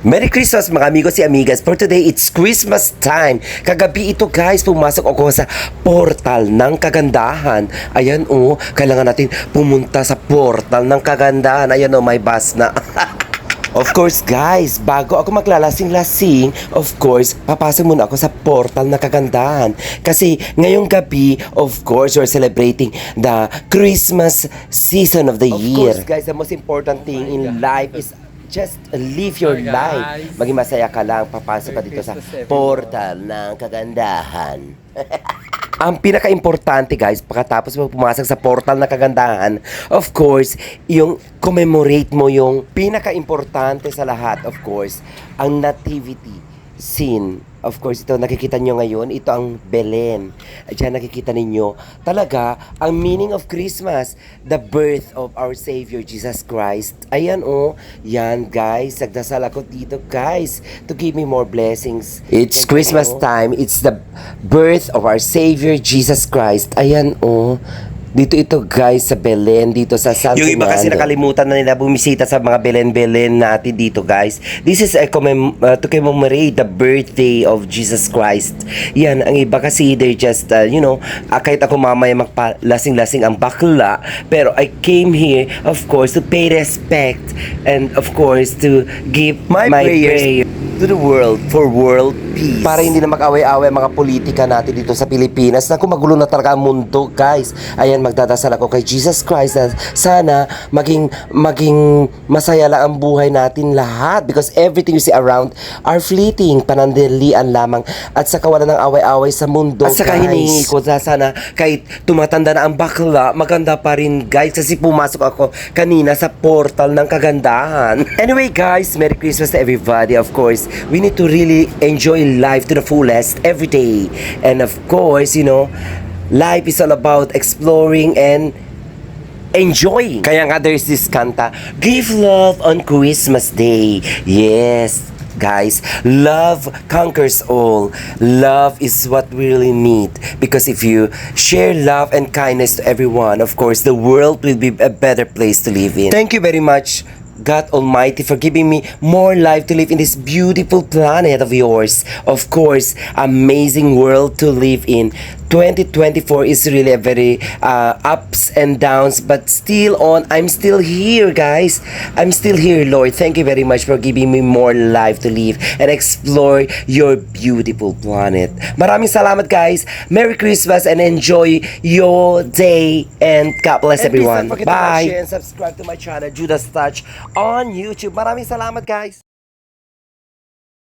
Merry Christmas mga amigos si amigas. For today, it's Christmas time. Kagabi ito guys, pumasok ako sa portal ng kagandahan. Ayan oh, kailangan natin pumunta sa portal ng kagandahan. Ayan oh, may bus na. Of course guys, bago ako maglalasing-lasing, of course, papasok muna ako sa portal na kagandahan. Kasi ngayong gabi, of course, we're celebrating the Christmas season of the Of year. course, guys, the most important thing my in God. life is just live your Hi, life. guys. Maging masaya ka lang, papasok ka Merry dito sa Christmas, everyone. portal ng kagandahan. Ang pinaka-importante guys, pagkatapos mo pumasok sa portal na kagandahan, of course, yung commemorate mo yung pinaka-importante sa lahat, of course, ang nativity scene. Of course, ito nakikita nyo ngayon, ito ang Belen. Diyan nakikita ninyo, talaga, ang meaning of Christmas, the birth of our Savior, Jesus Christ. Ayan oh, yan guys, nagdasal ako dito guys, to give me more blessings. It's Christmas oh. time, it's the birth of our Savior, Jesus Christ. Ayan oh, dito ito guys sa Belen, dito sa San Yung iba kasi Fernando. nakalimutan na nila bumisita sa mga Belen-Belen natin dito guys. This is a commem- uh, to commemorate the birthday of Jesus Christ. Yan, ang iba kasi they just, uh, you know, uh, kahit ako mamaya magpalasing-lasing ang bakla, pero I came here, of course, to pay respect and of course to give My my, prayers prayer to the world for world peace. Para hindi na mag-away-away mga politika natin dito sa Pilipinas. Naku, magulo na talaga ang mundo, guys. Ayan, magdadasal ako kay Jesus Christ na sana maging, maging masaya lang ang buhay natin lahat. Because everything you see around are fleeting, panandalian lamang. At saka wala ng away-away sa mundo, At saka guys. ko na sana kahit tumatanda na ang bakla, maganda pa rin guys kasi pumasok ako kanina sa portal ng kagandahan. Anyway guys, Merry Christmas to everybody. Of course, we need to really enjoy life to the fullest every day. And of course, you know, life is all about exploring and enjoying. Kaya nga there's this kanta, Give love on Christmas Day. Yes, guys, love conquers all. Love is what we really need. Because if you share love and kindness to everyone, of course, the world will be a better place to live in. Thank you very much. God Almighty for giving me more life to live in this beautiful planet of yours. Of course, amazing world to live in. 2024 is really a very uh, ups and downs, but still on. I'm still here, guys. I'm still here, Lord. Thank you very much for giving me more life to live and explore your beautiful planet. Maraming salamat, guys. Merry Christmas and enjoy your day. And God bless And everyone. forget to like, Bye. and subscribe to my channel, Judas Touch, on YouTube. Maraming salamat, guys.